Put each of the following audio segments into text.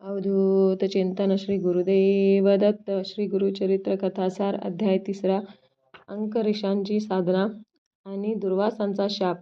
अवधूत चिंतन श्री गुरुदेव दत्त श्री गुरुचरित्र कथासार अध्याय तिसरा अंकऋषांची साधना आणि दुर्वासांचा शाप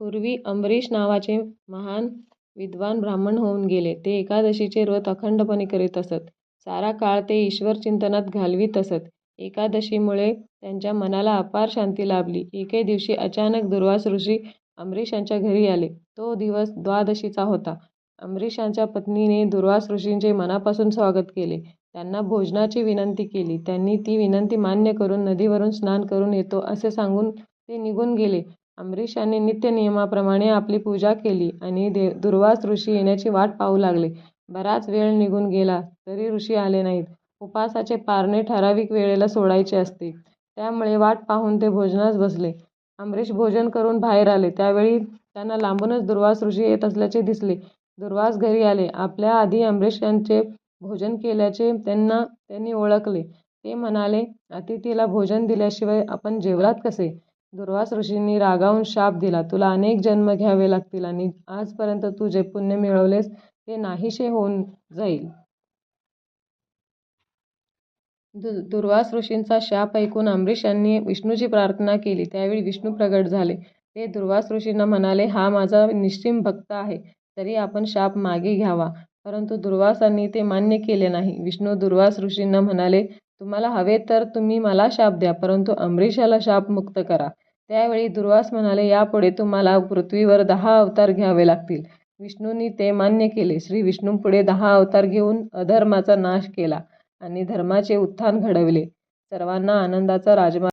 पूर्वी अंबरीश नावाचे महान विद्वान ब्राह्मण होऊन गेले. ते एकादशीचे व्रत अखंडपणे करीत असत. सारा काळ ते ईश्वर चिंतनात घालवीत असत. एकादशीमुळे त्यांच्या मनाला अपार शांती लाभली. एके दिवशी अचानक दुर्वास ऋषी अंबरीशांच्या घरी आले. तो दिवस द्वादशीचा होता. अंबरीशांच्या पत्नीने दुर्वास ऋषींचे मनापासून स्वागत केले. त्यांना भोजनाची विनंती केली. त्यांनी ती विनंती मान्य करून नदीवरून स्नान करून येतो असे सांगून ते निघून गेले. अंबरीशांनी नित्यनियमाप्रमाणे आपली पूजा केली आणि दुर्वास ऋषी येण्याची वाट पाहू लागले. बराच वेळ निघून गेला तरी ऋषी आले नाहीत. उपासाचे पारणे ठराविक वेळेला सोडायचे असते. त्यामुळे वाट पाहून ते भोजनास बसले. अंबरीश भोजन करून बाहेर आले त्यावेळी त्यांना लांबूनच दुर्वास ऋषी येत असल्याचे दिसले. दुर्वास घरी आले. आपल्या आधी अंबरीशांचे भोजन केल्याचे त्यांना त्यांनी ओळखले. ते म्हणाले, अतिथीला भोजन दिल्याशिवाय आपण जेवलात कसे? दुर्वास ऋषींनी रागावून शाप दिला, तुला अनेक जन्म घ्यावे लागतील आणि आजपर्यंत तू जे पुण्य मिळवलेस ते नाहीसे होऊन जाईल. दुर्वास ऋषींचा शाप ऐकून अंबरीशांनी विष्णूची प्रार्थना केली. त्यावेळी विष्णू प्रगट झाले. ते दुर्वास ऋषींना म्हणाले, हा माझा निश्चिम भक्त आहे. तरी आपण शाप मागे घ्यावा. परंतु दुर्वासांनी ते मान्य केले नाही. विष्णू दुर्वास ऋषींना म्हणाले, तुम्हाला हवे तर तुम्ही मला शाप द्या, परंतु अंबरीशाला शापमुक्त करा. त्यावेळी दुर्वास म्हणाले, यापुढे तुम्हाला पृथ्वीवर दहा अवतार घ्यावे लागतील. विष्णूंनी ते मान्य केले. श्री विष्णूंपुढे दहा अवतार घेऊन अधर्माचा नाश केला आणि धर्माचे उत्थान घडविले. सर्वांना आनंदाचा राजमार्ग